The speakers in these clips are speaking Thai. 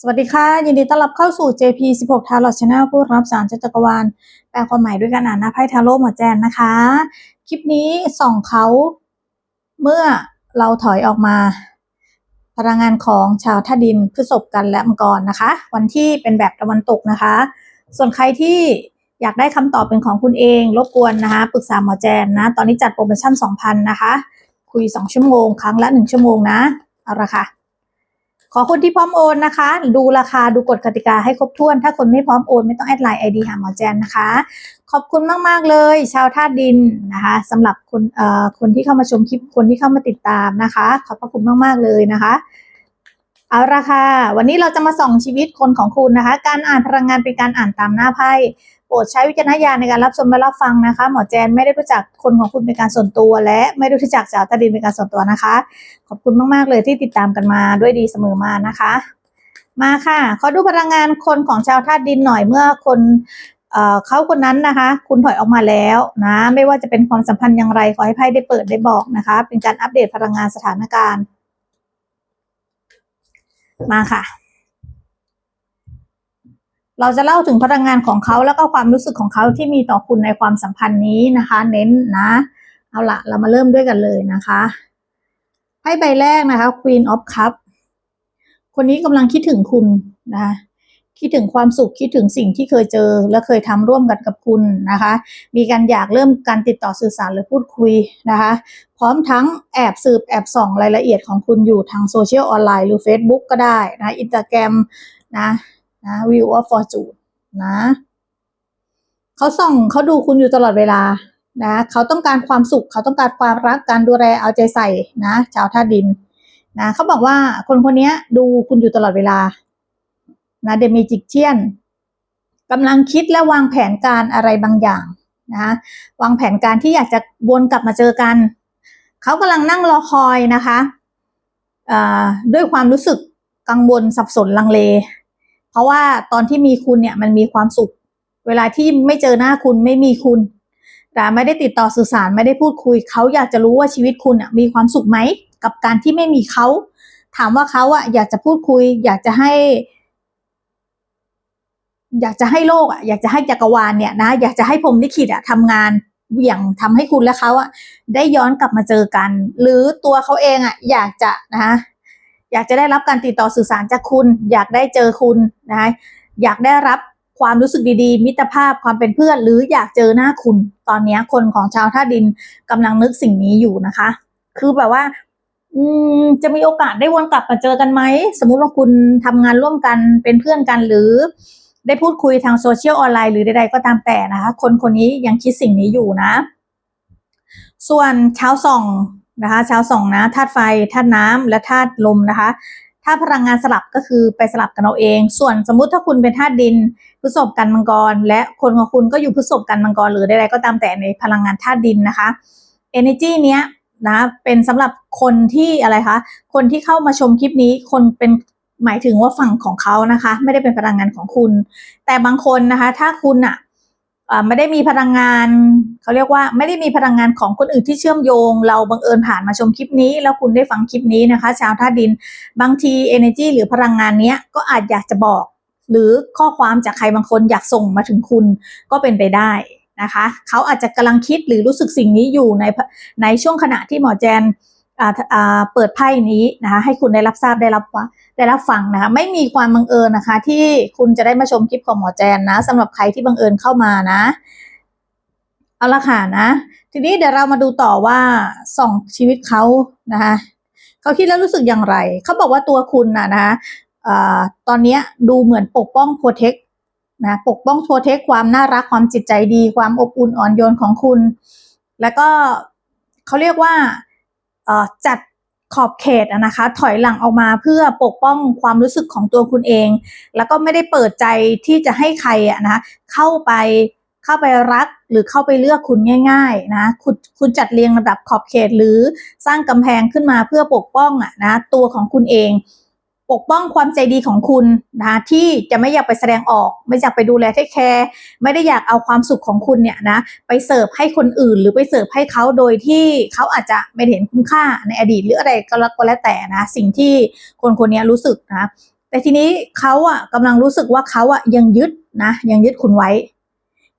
สวัสดีค่ะ ยินดีต้อนรับเข้าสู่ JP 16 Tarot Channel ผู้รับสารจักรวาลแปลความหมายด้วยการอ่านหน้าไพ่ทาโร่หมอแจนนะคะ คลิปนี้ส่องเขาเมื่อเราถอยออกมา พลังงานของชาวท่าดินพฤษภกันและมังกรนะคะ วันที่เป็นแบบตะวันตกนะคะ ส่วนใครที่อยากได้คำตอบเป็นของคุณเองรบกวนนะคะปรึกษาหมอแจนนะ ตอนนี้จัดโปรโมชั่น 2,000 นะคะ คุย 2 ชั่วโมง ครั้งละ 1 ชั่วโมงนะเอาละค่ะ ขอคนที่พร้อมโอนนะคะ ดูราคาดูกฎกติกาให้ครบถ้วน ถ้าคนไม่พร้อมโอนไม่ต้องแอดไลน์ไอดีหาหมอแจนนะคะ ขอบคุณมาก ๆ เลย ชาวธาดินนะคะสำหรับคนเอ่อคนที่เข้ามาชมคลิปคนที่เข้ามาติดตามนะคะ ขอบพระคุณมาก ๆ เลยนะคะ เอาละค่ะวันนี้เราจะมาส่องชีวิตคนของคุณนะคะ การอ่านพลังงานเป็นการอ่านตามหน้าไพ่ โปรดใช้วิจารณญาณในการรับชมและรับฟังนะคะ หมอแจนไม่ได้รู้จักคนของคุณเป็นการส่วนตัว และไม่ได้รู้จักชาวธาตุดินเป็นการส่วนตัวนะคะ ขอบคุณมากๆเลยที่ติดตามกันมาด้วยดีเสมอมานะคะ มาค่ะ ขอดูพลังงานคนของชาวธาตุดินหน่อยเมื่อคนเอ่อเขาคนนั้นนะคะ คุณถอยออกมาแล้วนะ ไม่ว่าจะเป็นความสัมพันธ์อย่างไรขอให้ไพ่ได้เปิดได้บอกนะคะ เป็นการอัปเดตพลังงานสถานการณ์ มาค่ะ เราจะเล่าถึงพลังงานของเขาแล้วก็ความรู้สึกของเขาที่มีต่อคุณในความสัมพันธ์นี้นะคะ เน้นนะ เอาละเรามาเริ่มด้วยกันเลยนะคะไพ่ใบแรกนะคะ Queen of Cup คนนี้กำลังคิดถึงคุณนะคะคิดถึงความสุขคิดถึงสิ่งที่เคยเจอ และเคยทำร่วมกันกับคุณนะคะ มีการอยากเริ่มการติดต่อสื่อสารหรือพูดคุยนะคะ พร้อมทั้งแอบสืบแอบส่องรายละเอียดของคุณอยู่ทางโซเชียลออนไลน์หรือ Facebook ก็ได้นะอินสตาแกรมนะ นะ View of Fortune นะเขาส่องเขาดูคุณอยู่ตลอดเวลานะเขาต้องการความสุขเขาต้องการความรักการดูแลเอาใจใส่นะ ชาวท่าดินนะเขาบอกว่าคนคนนี้ดูคุณอยู่ตลอดเวลานะเดมิจิกเชียนกำลังคิดและวางแผนการอะไรบางอย่างนะวางแผนการที่อยากจะวนกลับมาเจอกัน เขากำลังนั่งรอคอยนะคะด้วยความรู้สึกกังวลสับสนลังเล ราะว่าตอนที่มีคุณเนี่ยมันมีความสุข เวลาที่ไม่เจอหน้าคุณไม่มีคุณ แต่ไม่ได้ติดต่อสื่อสารไม่ได้พูดคุย เขาอยากจะรู้ว่าชีวิตคุณอะมีความสุขไหมกับการที่ไม่มีเขา ถามว่าเขาอะอยากจะพูดคุย อยากจะให้ อยากจะให้โลกอะอยากจะให้จักรวาลเนี่ยนะ อยากจะให้พรหมลิขิตอะทำงานเหวี่ยงทำให้คุณและเขาอะได้ย้อนกลับมาเจอกัน หรือตัวเขาเองอะอยากจะนะ อยากจะได้รับการติดต่อสื่อสารจากคุณ อยากได้เจอคุณนะคะอยากได้รับความรู้สึกดีๆ มิตรภาพความเป็นเพื่อน หรืออยากเจอหน้าคุณ ตอนนี้คนของชาวท่าดินกำลังนึกสิ่งนี้อยู่นะคะ คือแบบว่าอืมจะมีโอกาสได้วนกลับมาเจอกันไหม สมมุติว่าคุณทำงานร่วมกันเป็นเพื่อนกันหรือ ได้พูดคุยทางโซเชียลออนไลน์หรือใดๆก็ตามแต่นะคะ คนคนนี้ยังคิดสิ่งนี้อยู่นะ ส่วนชาวส่อง นะคะชาวสองนะธาตุไฟธาตุน้ำและธาตุลมนะคะ ถ้าพลังงานสลับก็คือไปสลับกันเอาเอง ส่วนสมมุติถ้าคุณเป็นธาตุดินพฤษภกันมังกร และคนของคุณก็อยู่พฤษภกันมังกรหรือใดๆก็ตามแต่ในพลังงานธาตุดินนะคะ energy เนี้ยนะเป็นสำหรับคนที่อะไรคะคนที่เข้ามาชมคลิปนี้คนเป็นหมายถึงว่าฝั่งของเขานะคะ ไม่ได้เป็นพลังงานของคุณ แต่บางคนนะคะ ถ้าคุณอะ ไม่ได้มีพลังงานเขาเรียกว่าไม่ได้มีพลังงานของคนอื่นที่เชื่อมโยง เราบังเอิญผ่านมาชมคลิปนี้ แล้วคุณได้ฟังคลิปนี้นะคะ ชาวธาตุดินบางที energy หรือพลังงานเนี้ยก็อาจอยากจะบอก หรือข้อความจากใครบางคนอยากส่งมาถึงคุณก็เป็นไปได้นะคะ เขาอาจจะกำลังคิดหรือรู้สึกสิ่งนี้อยู่ในในช่วงขณะที่หมอแจน เปิดไพ่นี้นะคะให้คุณได้รับทราบได้รับว่าได้รับฟังนะคะไม่มีความบังเอิญนะคะ ที่คุณจะได้มาชมคลิปของหมอแจนนะสำหรับใครที่บังเอิญเข้ามานะเอาละค่ะนะ ทีนี้เดี๋ยวเรามาดูต่อว่าส่องชีวิตเขานะคะเขาคิดแล้วรู้สึกอย่างไรเขาบอกว่าตัวคุณนะนะคะตอนนี้ดูเหมือนปกป้องโปรเทคนะปกป้องโปรเทคความน่ารักความจิตใจดี ความอบอุ่นอ่อนโยนของคุณ แล้วก็เขาเรียกว่า จัดขอบเขตอะนะคะ ถอยหลังออกมาเพื่อปกป้องความรู้สึกของตัวคุณเอง แล้วก็ไม่ได้เปิดใจที่จะให้ใครอะนะคะเข้าไปเข้าไปรักหรือเข้าไปเลือกคุณง่าย ๆ นะคุณคุณจัดเรียงระดับขอบเขตหรือสร้างกำแพงขึ้นมาเพื่อปกป้องอะนะตัวของคุณเอง ปกป้องความใจดีของคุณนะที่จะไม่อยากไปแสดงออก ไม่อยากไปดูแลเทคแคร์ไม่ได้อยากเอาความสุขของคุณเนี่ยนะไปเสิร์ฟให้คนอื่น หรือไปเสิร์ฟให้เขาโดยที่เขาอาจจะไม่เห็นคุณค่าในอดีตหรืออะไรก็แล้วก็แล้วแต่นะ สิ่งที่คนคนนี้รู้สึกนะแต่ทีนี้เขาอะกำลังรู้สึกว่าเขาอะยังยึดนะยังยึดคุณไว้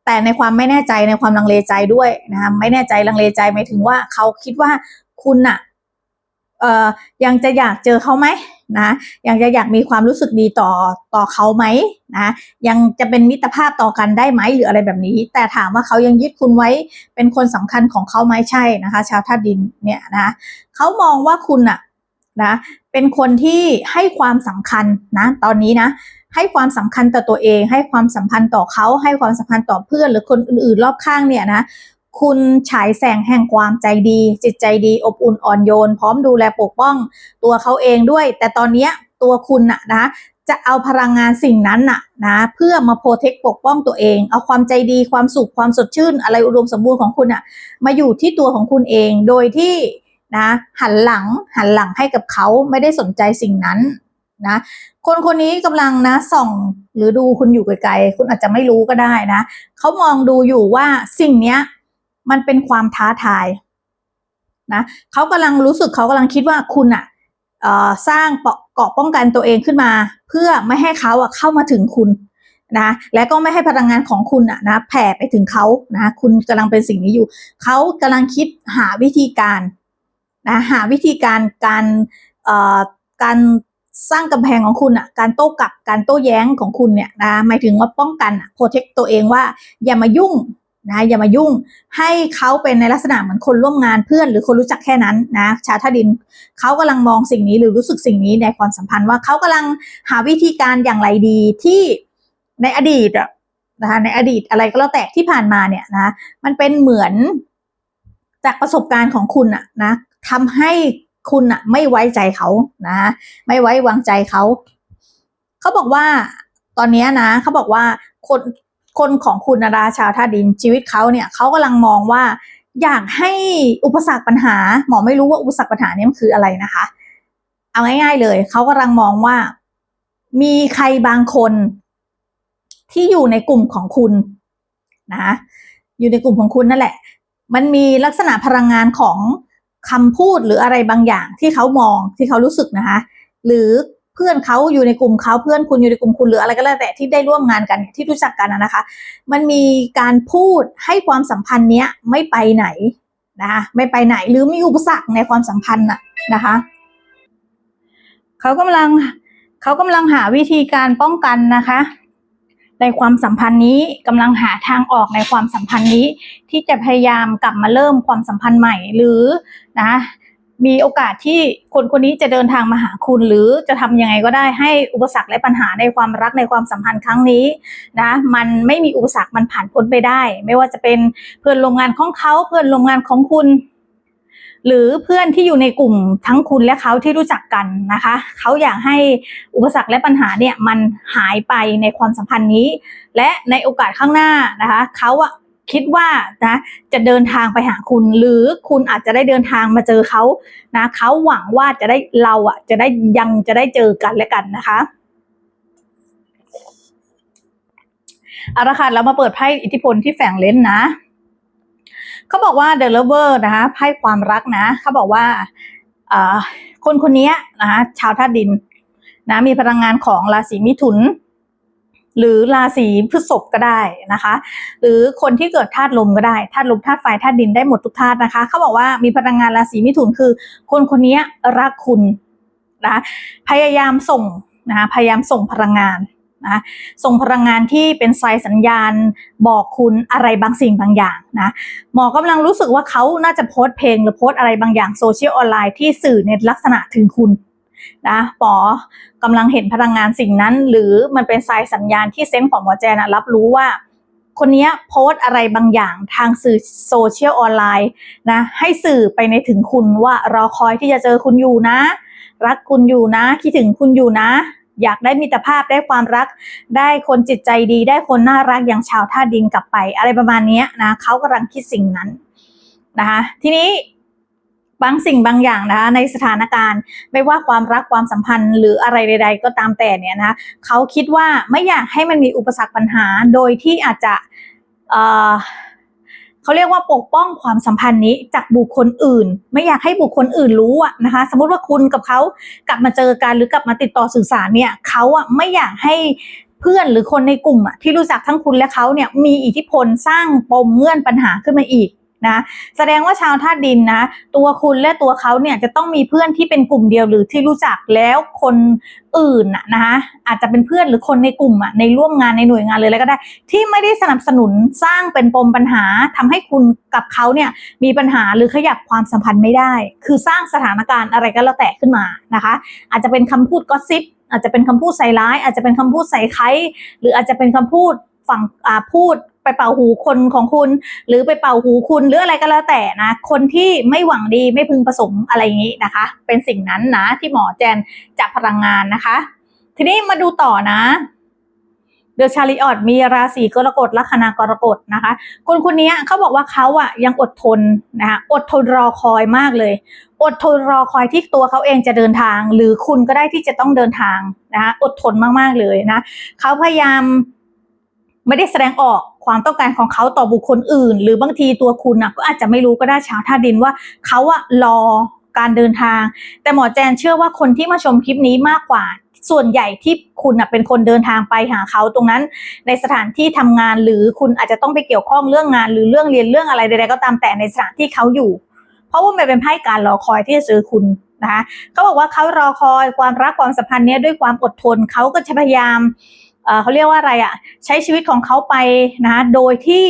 แต่ในความไม่แน่ใจในความลังเลใจด้วยนะคะไม่แน่ใจลังเลใจหมายถึงว่าเขาคิดว่าคุณอะเอ่อยังจะอยากเจอเขาไหม นะยังจะอยากมีความรู้สึกดีต่อต่อเขาไหมนะยังจะเป็นมิตรภาพต่อกันได้ไหมหรืออะไรแบบนี้ แต่ถามว่าเขายังยึดคุณไว้เป็นคนสำคัญของเขาไหมใช่นะคะ ชาวธาตุดินเนี่ยนะเขามองว่าคุณอะนะเป็นคนที่ให้ความสำคัญนะตอนนี้นะให้ความสำคัญต่อตัวเอง ให้ความสัมพันธ์ต่อเขาให้ความสัมพันธ์ต่อเพื่อนหรือคนอื่นๆรอบข้างเนี่ยนะ คุณฉายแสงแห่งความใจดี จิตใจดี อบอุ่นอ่อนโยน พร้อมดูแลปกป้องตัวเขาเองด้วย แต่ตอนนี้ตัวคุณน่ะนะจะเอาพลังงานสิ่งนั้นน่ะนะเพื่อมาโปรเทคปกป้องตัวเอง เอาความใจดีความสุขความสดชื่น อะไรอุดมสมบูรณ์ของคุณน่ะมาอยู่ที่ตัวของคุณเองโดยที่นะหันหลังหันหลังให้กับเขาไม่ได้สนใจสิ่งนั้นนะคนคนนี้กำลังนะส่องหรือดูคุณอยู่ไกลๆคุณอาจจะไม่รู้ก็ได้นะเขามองดูอยู่ว่าสิ่งเนี้ย มันเป็นความท้าทายนะเขากำลังรู้สึกเขากำลังคิดว่าคุณอะสร้างเกาะป้องกันตัวเองขึ้นมา เพื่อไม่ให้เขาอะเข้ามาถึงคุณนะและก็ไม่ให้พลังงานของคุณอะนะแผ่ไปถึงเขานะคุณกำลังเป็นสิ่งนี้อยู่ เขากำลังคิดหาวิธีการนะหาวิธีการการเอ่อการสร้างกำแพงของคุณอะการโต้กลับ การโต้แย้งของคุณเนี่ยนะ หมายถึงว่าป้องกันโปรเทคตัวเองว่า อย่ามายุ่ง นะอย่ามายุ่งให้เขาเป็นในลักษณะเหมือนคนร่วมงานเพื่อน หรือคนรู้จักแค่นั้นนะชาท่าดินเขากำลังมองสิ่งนี้หรือรู้สึกสิ่งนี้ในความสัมพันธ์ว่าเขากำลังหาวิธีการอย่างไรดีที่ในอดีตอะนะคะในอดีตอะไรก็แล้วแต่ที่ผ่านมาเนี่ยนะมันเป็นเหมือนจากประสบการณ์ของคุณอะนะทำให้คุณอะไม่ไว้ใจเขานะ ไม่ไว้วางใจเขา เขาบอกว่าตอนนี้นะเขาบอกว่าคน คนของคุณนาราชาวท่าดินชีวิตเขาเนี่ยเขากำลังมองว่า อยากให้อุปสรรคปัญหา หมอไม่รู้ว่าอุปสรรคปัญหานี้มันคืออะไรนะคะ เอาง่าย ๆ เลยเขากำลังมองว่า มีใครบางคน ที่อยู่ในกลุ่มของคุณนะอยู่ในกลุ่มของคุณนั่นแหละ มันมีลักษณะพลังงานของคำพูดหรืออะไรบางอย่างที่เขามองที่เขารู้สึกนะคะ หรือ เพื่อนเขาอยู่ในกลุ่มเขาเพื่อนคุณอยู่ในกลุ่มคุณหรืออะไรก็แล้วแต่ที่ได้ร่วมงานกันที่รู้จักกันนะคะ มันมีการพูดให้ความสัมพันธ์เนี้ยไม่ไปไหนนะคะไม่ไปไหนหรือมีอุปสรรคในความสัมพันธ์น่ะนะคะเขากำลังเขากำลังหาวิธีการป้องกันนะคะ ในความสัมพันธ์นี้กำลังหาทางออกในความสัมพันธ์นี้ ที่จะพยายามกลับมาเริ่มความสัมพันธ์ใหม่หรือนะ มีโอกาสที่คนคนนี้จะเดินทางมาหาคุณ หรือจะทำยังไงก็ได้ให้อุปสรรคและปัญหาในความรักในความสัมพันธ์ครั้งนี้นะมันไม่มีอุปสรรคมันผ่านพ้นไปได้ ไม่ว่าจะเป็นเพื่อนโรงงานของเขาเพื่อนโรงงานของคุณ หรือเพื่อนที่อยู่ในกลุ่มทั้งคุณและเขาที่รู้จักกันนะคะเขาอยากให้อุปสรรคและปัญหาเนี่ยมันหายไปในความสัมพันธ์นี้ และในโอกาสข้างหน้านะคะเขาอะ คิดว่านะจะเดินทางไปหาคุณ หรือคุณอาจจะได้เดินทางมาเจอเขานะเขาหวังว่าจะได้เราอะ จะได้ยังจะได้เจอกันและกันนะคะเอาละค่ะเรามาเปิดไพ่อิทธิพลที่แฝงเลนนะเขาบอกว่า The Lover นะคะไพ่ความรักนะเขาบอกว่าคนคนนี้นะคะชาวธาตุดินนะมีพลังงานของราศีมิถุน หรือราศีพฤษภก็ได้นะคะ หรือคนที่เกิดธาตุลมก็ได้ธาตุลมธาตุไฟธาตุดินได้หมดทุกธาตุนะคะเขาบอกว่ามีพลังงานราศีมิถุนคือ คนคนนี้รักคุณนะพยายามส่งนะคะพยายามส่งพลังงานนะส่งพลังงานที่เป็นไซสัญญาณบอกคุณอะไรบางสิ่งบางอย่างนะหมอกำลังรู้สึกว่าเขาน่าจะโพสเพลงหรือโพสอะไรบางอย่างโซเชียลออนไลน์ที่สื่อในลักษณะถึงคุณ นะปอกำลังเห็นพลังงานสิ่งนั้น หรือมันเป็นสายสัญญาณที่เซนส์ของหมอแจนรับรู้ว่า คนนี้โพสอะไรบางอย่างทางสื่อโซเชียลออนไลน์นะให้สื่อไปในถึงคุณว่ารอคอยที่จะเจอคุณอยู่นะ รักคุณอยู่นะ คิดถึงคุณอยู่นะ อยากได้มิตรภาพได้ความรัก ได้คนจิตใจดี ได้คนน่ารักอย่างชาวท่าดินกลับไป อะไรประมาณนี้นะเขากำลังคิดสิ่งนั้นนะคะทีนี้ บางสิ่งบางอย่างนะคะในสถานการณ์ไม่ว่าความรักความสัมพันธ์หรืออะไรใด ๆ ก็ตามแต่เนี่ยนะะเขาคิดว่าไม่อยากให้มันมีอุปสรรคปัญหาโดยที่อาจจะเเขาเรียกว่าปกป้องความสัมพันธ์นี้จากบุคคลอื่น ไม่อยากให้บุคคลอื่นรู้อะนะคะ สมมติว่าคุณกับเขากลับมาเจอกันหรือกลับมาติดต่อสื่อสารเนี่ยเขาอะไม่อยากให้เพื่อนหรือคนในกลุ่มอะที่รู้จักทั้งคุณและเขาเนี่ยมีอิทธิพลสร้างปมเงื่อนปัญหาขึ้นมาอีก นะแสดงว่าชาวธาตุดินนะ ตัวคุณและตัวเขาเนี่ยจะต้องมีเพื่อนที่เป็นกลุ่มเดียวหรือที่รู้จักแล้วคนอื่นนะนะคะอาจจะเป็นเพื่อนหรือคนในกลุ่มอะในร่วมงานในหน่วยงานเลยแล้วก็ได้ ที่ไม่ได้สนับสนุนสร้างเป็นปมปัญหาทำให้คุณกับเขาเนี่ยมีปัญหาหรือขยับความสัมพันธ์ไม่ได้ คือสร้างสถานการณ์อะไรก็แล้วแต่ขึ้นมานะคะ อาจจะเป็นคำพูดก็ซิปอาจจะเป็นคำพูดใส่ร้าย อาจจะเป็นคำพูดใส่ไคร้หรืออาจจะเป็นคำพูดฝั่งพูด ไปเป่าหูคนของคุณ หรือไปเป่าหูคุณหรืออะไรก็แล้วแต่นะ คนที่ไม่หวังดีไม่พึงประสงค์อะไรอย่างนี้นะคะ เป็นสิ่งนั้นนะที่หมอแจนจะพลังงานนะคะ ทีนี้มาดูต่อนะเดอะชาริออตมีราศีกรกฎลัคนากรกฎนะคะ คนคนนี้เขาบอกว่าเขาอะยังอดทนนะคะอดทนรอคอยมากเลย อดทนรอคอยที่ตัวเขาเองจะเดินทาง หรือคุณก็ได้ที่จะต้องเดินทางนะคะอดทนมากๆเลยนะเขาพยายาม ไม่ได้แสดงออกความต้องการของเขาต่อบุคคลอื่น หรือบางทีตัวคุณอะก็อาจจะไม่รู้ก็ได้ชาวท่าดินว่าเขาอะรอการเดินทาง แต่หมอแจนเชื่อว่าคนที่มาชมคลิปนี้มากกว่าส่วนใหญ่ที่คุณอะเป็นคนเดินทางไปหาเขาตรงนั้น ในสถานที่ทำงานหรือคุณอาจจะต้องไปเกี่ยวข้องเรื่องงาน หรือเรื่องเรียนเรื่องอะไรใดๆก็ตามแต่ในสถานที่เขาอยู่ เพราะว่ามันเป็นไพ่การรอคอยที่จะเจอคุณนะคะเขาบอกว่าเขารอคอยความรักความสัมพันธ์เนี้ยด้วยความอดทนเขาก็จะพยายาม เขาเรียกว่าอะไรอะใช้ชีวิตของเขาไปนะโดยที่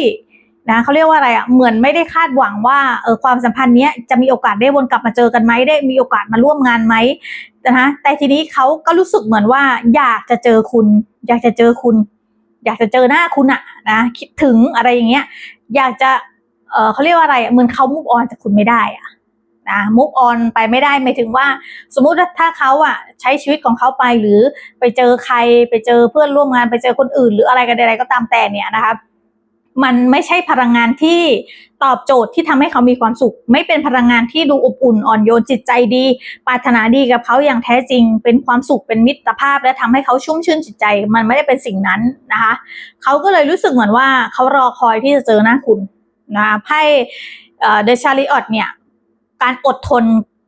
นะเขาเรียกว่าอะไรอะเหมือนไม่ได้คาดหวังว่าเออความสัมพันธ์เนี้ยจะมีโอกาสได้วนกลับมาเจอกันไหมได้มีโอกาสมาร่วมงานไหมนะะแต่ทีนี้เขาก็รู้สึกเหมือนว่า อยากจะเจอคุณ อยากจะเจอคุณ อยากจะเจอหน้าคุณอะนะคิดถึงอะไรอย่างเงี้ย อยากจะเออเขาเรียกว่าอะไรอะเหมือนเขามุกออนจากคุณไม่ได้อะ นะมุกออนไปไม่ได้หมายถึงว่า สมมุติถ้าเขาอะใช้ชีวิตของเขาไปหรือไปเจอใครไปเจอเพื่อนร่วมงานไปเจอคนอื่น หรืออะไรกันใดๆก็ตามแต่เนี่ยนะคะมันไม่ใช่พลังงานที่ตอบโจทย์ที่ทำให้เขามีความสุข ไม่เป็นพลังงานที่ดูอบอุ่นอ่อนโยนจิตใจดี ปรารถนาดีกับเขาอย่างแท้จริง เป็นความสุขเป็นมิตรภาพ และทำให้เขาชุ่มชื่นจิตใจ มันไม่ได้เป็นสิ่งนั้นนะคะเขาก็เลยรู้สึกเหมือนว่าเขารอคอยที่จะเจอหน้าคุณนะคะไพ่เดชาริออตเนี่ย การอดทน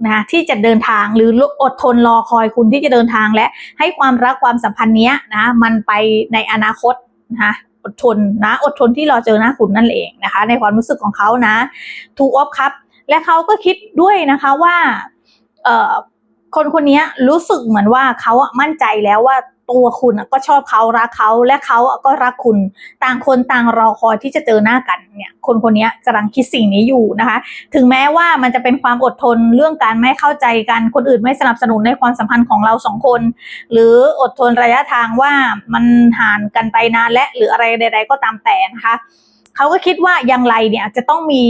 นะที่จะเดินทางหรืออดทนรอคอยคุณที่จะเดินทางและให้ความรักความสัมพันธ์เนี้ยนะมันไปในอนาคตนะคะอดทนนะอดทนที่รอเจอหน้าคุณนั่นเองนะคะ ในความรู้สึกของเขานะทูออฟครับและเขาก็คิดด้วยนะคะว่าเอ่อคนคนนี้รู้สึกเหมือนว่าเขาอะมั่นใจแล้วว่า ตัวคุณก็ชอบเขารักเขาและเขาก็รักคุณต่างคนต่างรอคอยที่จะเจอหน้ากันเนี่ยคนคนนี้กำลังคิดสิ่งนี้อยู่นะคะ ถึงแม้ว่ามันจะเป็นความอดทนเรื่องการไม่เข้าใจกันคนอื่นไม่สนับสนุนในความสัมพันธ์ของเราสองคน หรืออดทนระยะทางว่ามันห่างกันไปนานและหรืออะไรใด ๆ ก็ตามแต่นะคะเขาก็คิดว่าอย่างไรเนี่ยจะต้องมี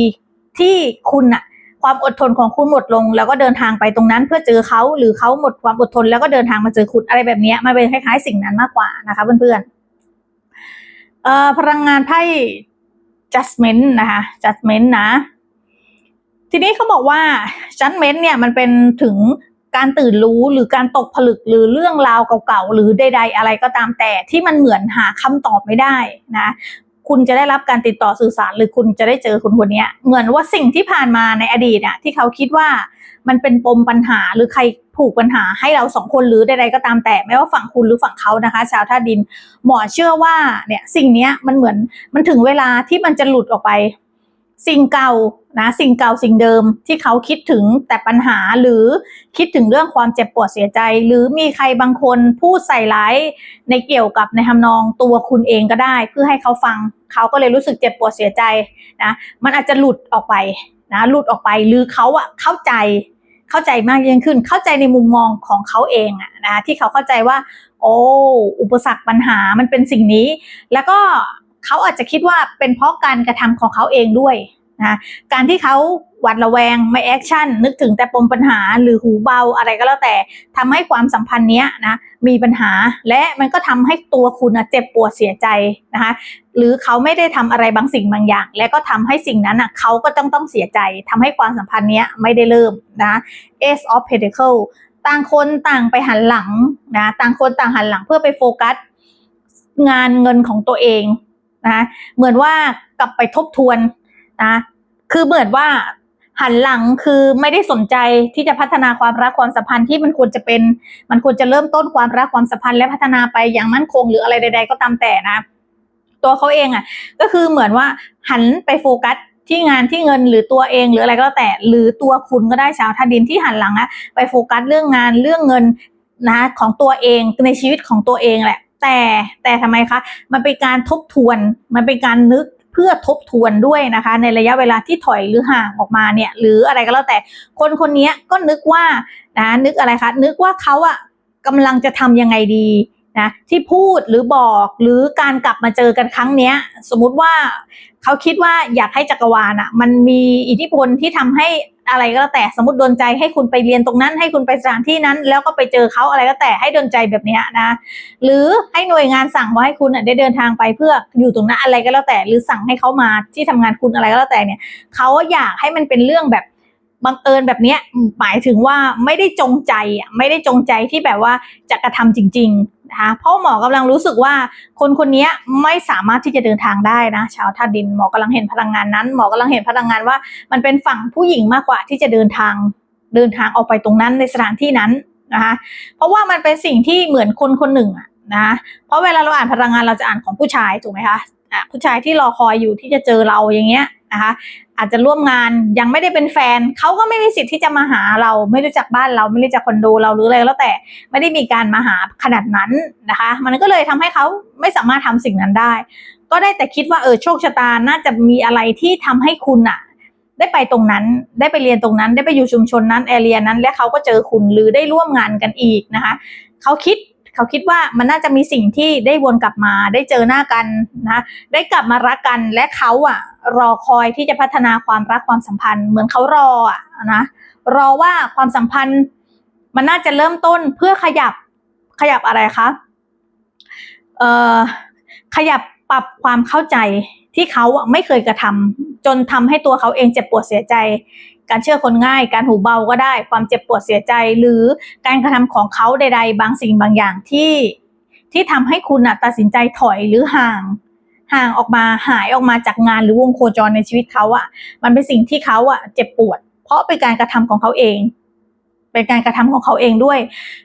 ที่คุณอะ ความอดทนของคุณหมดลง แล้วก็เดินทางไปตรงนั้นเพื่อเจอเขาหรือเขาหมดความอดทน แล้วก็เดินทางมาเจอคุณอะไรแบบนี้มันเป็นคล้ายๆ สิ่งนั้นมากกว่านะคะเพื่อนๆเอ่อพลังงานไพ่ judgment นะคะ judgment นะ ทีนี้เขาบอกว่า judgment เนี่ยมันเป็นถึงการตื่นรู้หรือการตกผลึกหรือเรื่องราวเก่าๆหรือใด ๆ อะไรก็ตามแต่ที่มันเหมือนหาคำตอบไม่ได้นะ คุณจะได้รับการติดต่อสื่อสาร หรือคุณจะได้เจอคนคนนี้เหมือนว่าสิ่งที่ผ่านมาในอดีตอะที่เขาคิดว่ามันเป็นปมปัญหาหรือใครผูกปัญหาให้เราสองคนหรือใดๆก็ตามแต่ไม่ว่าฝั่งคุณหรือฝั่งเขานะคะ ชาวท่าดิน หมอเชื่อว่าเนี่ยสิ่งนี้มันเหมือนมันถึงเวลาที่มันจะหลุดออกไป สิ่งเก่านะสิ่งเก่าสิ่งเดิมที่เขาคิดถึงแต่ปัญหาหรือคิดถึงเรื่องความเจ็บปวดเสียใจ หรือมีใครบางคนพูดใส่ร้ายในเกี่ยวกับในทำนองตัวคุณเองก็ได้ เพื่อให้เขาฟังเขาก็เลยรู้สึกเจ็บปวดเสียใจนะมันอาจจะหลุดออกไปนะหลุดออกไปหรือเขาอะเข้าใจเข้าใจมากยิ่งขึ้น เข้าใจในมุมมองของเขาเองอะนะที่เขาเข้าใจว่า โอ้อุปสรรคปัญหามันเป็นสิ่งนี้ แล้วก็ เขาอาจจะคิดว่าเป็นเพราะการกระทำของเขาเองด้วยนะการที่เขาหวัดระแวงไม่แอคชั่น นึกถึงแต่ปมปัญหาหรือหูเบาอะไรก็แล้วแต่ทำให้ความสัมพันธ์เนี้ยนะมีปัญหาและมันก็ทำให้ตัวคุณเจ็บปวดเสียใจนะคะหรือเขาไม่ได้ทำอะไรบางสิ่งบางอย่าง และก็ทำให้สิ่งนั้นอะเขาก็ต้องต้องเสียใจทำให้ความสัมพันธ์เนี้ยไม่ได้เริ่มนะ Ace of Pentacle ต่างคนต่างไปหันหลังนะต่างคนต่างหันหลังเพื่อไปโฟกัสงานเงินของตัวเอง นะเหมือนว่ากลับไปทบทวนนะคือเหมือนว่าหันหลังคือไม่ได้สนใจที่จะพัฒนาความรักความสัมพันธ์ที่มันควรจะเป็น มันควรจะเริ่มต้นความรักความสัมพันธ์และพัฒนาไปอย่างมั่นคงหรืออะไรใด ๆ ก็ตามแต่นะ ตัวเขาเองอะ ก็คือเหมือนว่าหันไปโฟกัสที่งานที่เงินหรือตัวเองหรืออะไรก็แล้วแต่ หรือตัวคุณก็ได้ชาวธาตุดินที่หันหลังอะไปโฟกัสเรื่องงานเรื่องเงินนะของตัวเองในชีวิตของตัวเองแหละ แต่แต่ทำไมคะมันเป็นการทบทวน มันเป็นการนึกเพื่อทบทวนด้วยนะคะ ในระยะเวลาที่ถอยหรือห่างออกมาเนี่ยหรืออะไรก็แล้วแต่คนคนนี้ก็นึกว่านะนึกอะไรคะนึกว่าเขาอะกำลังจะทำยังไงดีนะที่พูดหรือบอกหรือการกลับมาเจอกันครั้งเนี้ย สมมุติว่าเขาคิดว่าอยากให้จักรวาลอะมันมีอิทธิพลที่ทำให้ อะไรก็แล้วแต่สมมติโดนใจให้คุณไปเรียนตรงนั้น ให้คุณไปสถานที่นั้น แล้วก็ไปเจอเขาอะไรก็แต่ให้โดนใจแบบนี้นะ หรือให้หน่วยงานสั่งว่าให้คุณได้เดินทางไปเพื่ออยู่ตรงนั้นอะไรก็แล้วแต่ หรือสั่งให้เขามาที่ทำงานคุณอะไรก็แล้วแต่เนี่ยเขาอยากให้มันเป็นเรื่องแบบบังเอิญแบบนี้หมายถึงว่าไม่ได้จงใจไม่ได้จงใจที่แบบว่าจะกระทำจริง ๆ นะคะเพราะหมอกำลังรู้สึกว่าคนคนนี้ไม่สามารถที่จะเดินทางได้นะ ชาวธาตุดินหมอกำลังเห็นพลังงานนั้น หมอกำลังเห็นพลังงานว่า มันเป็นฝั่งผู้หญิงมากกว่าที่จะเดินทางเดินทางออกไปตรงนั้นในสถานที่นั้นนะคะเพราะว่ามันเป็นสิ่งที่เหมือนคนคนหนึ่งอะนะเพราะเวลาเราอ่านพลังงานเราจะอ่านของผู้ชายถูกไหมคะอะผู้ชายที่รอคอยอยู่ที่จะเจอเราอย่างเงี้ย นะคะ อาจจะร่วมงานยังไม่ได้เป็นแฟนเขาก็ไม่มีสิทธิ์ที่จะมาหาเราไม่รู้จักบ้านเราไม่รู้จักคอนโดเราหรืออะไรแล้วแต่ไม่ได้มีการมาหาขนาดนั้นนะคะ มันก็เลยทำให้เขาไม่สามารถทำสิ่งนั้นได้ ก็ได้แต่คิดว่าเออโชคชะตาน่าจะมีอะไรที่ทำให้คุณอะได้ไปตรงนั้นได้ไปเรียนตรงนั้นได้ไปอยู่ชุมชนนั้นแอเรียนั้น และเขาก็เจอคุณหรือได้ร่วมงานกันอีกนะคะเขาคิดเขาคิดว่ามันน่าจะมีสิ่งที่ได้วนกลับมาได้เจอหน้ากันนะได้กลับมารักกันและเขาอะรอคอยที่จะพัฒนาความรักความสัมพันธ์ เหมือนเขารออะนะรอว่าความสัมพันธ์มันน่าจะเริ่มต้นเพื่อขยับขยับอะไรคะเอ่อขยับปรับความเข้าใจที่เขาไม่เคยกระทำจนทำให้ตัวเขาเองเจ็บปวดเสียใจ การเชื่อคนง่าย การหูเบาก็ได้ ความเจ็บปวดเสียใจ หรือการกระทำของเขาใด ๆ บางสิ่งบางอย่างที่ที่ทำให้คุณอะตัดสินใจถอยหรือห่าง ห่างออกมาหายออกมาจากงานหรือวงโคจรในชีวิตเขาอะมันเป็นสิ่งที่เขาอะเจ็บปวด เพราะเป็นการกระทำของเขาเอง เป็นการกระทำของเขาเองด้วย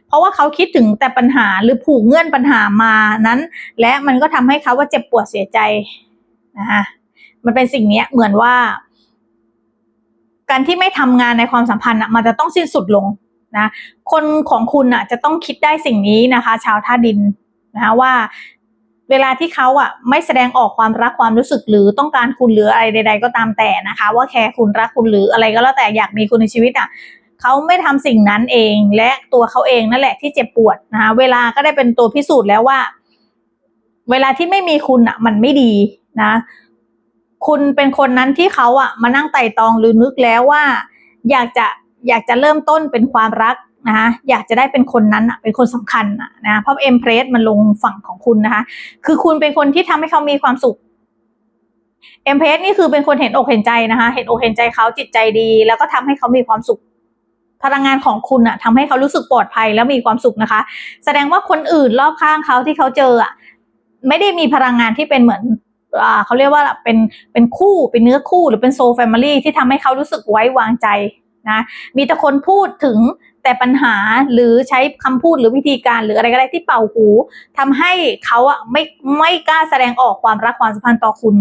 เพราะว่าเขาคิดถึงแต่ปัญหาหรือผูกเงื่อนปัญหามานั้น และมันก็ทำให้เขาว่าเจ็บปวดเสียใจนะคะมันเป็นสิ่งนี้เหมือนว่า การที่ไม่ทำงานในความสัมพันธ์มันจะต้องสิ้นสุดลงนะคนของคุณอะจะต้องคิดได้สิ่งนี้นะคะ ชาวท่าดินนะคะว่า เวลาที่เขาอะไม่แสดงออกความรักความรู้สึกหรือต้องการคุณหรืออะไรใด ๆ ก็ตามแต่นะคะ ว่าแคร์คุณรักคุณหรืออะไรก็แล้วแต่อยากมีคุณในชีวิตอะเขาไม่ทำสิ่งนั้นเองและตัวเขาเองนั่นแหละที่เจ็บปวดนะคะเวลาก็ได้เป็นตัวพิสูจน์แล้วว่า เวลาที่ไม่มีคุณอะ มันไม่ดีนะ คุณเป็นคนนั้นที่เขาอะมานั่งไต่ตองหรือนึกแล้วว่า อยากจะอยากจะเริ่มต้นเป็นความรัก นะคะอยากจะได้เป็นคนนั้นอะเป็นคนสำคัญอะนะเพราะเอ็มเพรสมันลงฝั่งของคุณนะคะ คือคุณเป็นคนที่ทำให้เขามีความสุขเอ็มเพรสนี่คือเป็นคนเห็นอกเห็นใจนะคะ เห็นอกเห็นใจเขาจิตใจดี แล้วก็ทำให้เขามีความสุข พลังงานของคุณอะทำให้เขารู้สึกปลอดภัยแล้วมีความสุขนะคะ แสดงว่าคนอื่นรอบข้างเขาที่เขาเจออะไม่ได้มีพลังงานที่เป็นเหมือนอเขาเรียกว่าเป็นเป็นคู่เป็นเนื้อคู่หรือเป็นโซลแฟมิลี่ที่ทำให้เขารู้สึกไว้วางใจนะ มีแต่คนพูดถึง แต่ปัญหาหรือใช้คำพูดหรือวิธีการหรืออะไรก็ได้ที่เป่าหูทำให้เขาอะไม่ไม่กล้าแสดงออกความรักความสัมพันธ์ต่อคุณ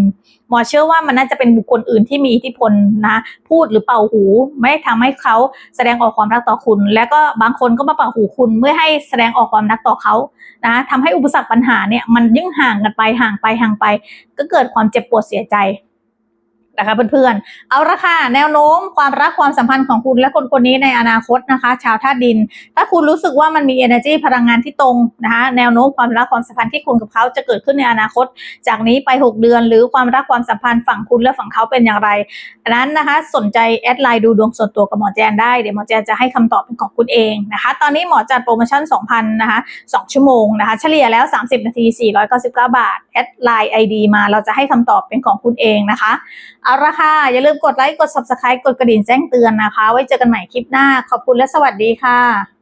หมอเชื่อว่ามันน่าจะเป็นบุคคลอื่นที่มีอิทธิพลนะพูดหรือเป่าหู ไม่ทำให้เขาแสดงออกความรักต่อคุณ แล้วก็บางคนก็มาเป่าหูคุณเมื่อให้แสดงออกความรักต่อเขานะทำให้อุปสรรคปัญหาเนี่ยมันยิ่งห่างกันไปห่างไปห่างไป ก็เกิดความเจ็บปวดเสียใจ นะคะเพื่อนๆ เอาละค่ะแนวโน้มความรักความสัมพันธ์ของคุณและคนคนนี้ในอนาคตนะคะ ชาวธาตุดิน ถ้าคุณรู้สึกว่ามันมี energy พลังงานที่ตรงนะคะแนวโน้มความรักความสัมพันธ์ที่คุณกับเขาจะเกิดขึ้นในอนาคต จากนี้ไป 6 เดือน หรือความรักความสัมพันธ์ฝั่งคุณและฝั่งเขาเป็นอย่างไรอันนั้นนะคะสนใจแอดไลน์ดูดวงส่วนตัวกับหมอแจนได้เดี๋ยวหมอแจนจะให้คำตอบเป็นของคุณเองนะคะ ตอนนี้หมอจัดโปรโมชั่น 2,000นะคะ2ชั่วโมงนะคะเฉลี่ยแล้ว 30 นาที 499 บาทแอดไลน์ ID มาเราจะให้คำตอบเป็นของคุณเองนะคะเอาละค่ะ อย่าลืมกดไลค์ กด subscribe กดกระดิ่งแจ้งเตือนนะคะ ไว้เจอกันใหม่คลิปหน้า ขอบคุณและสวัสดีค่ะ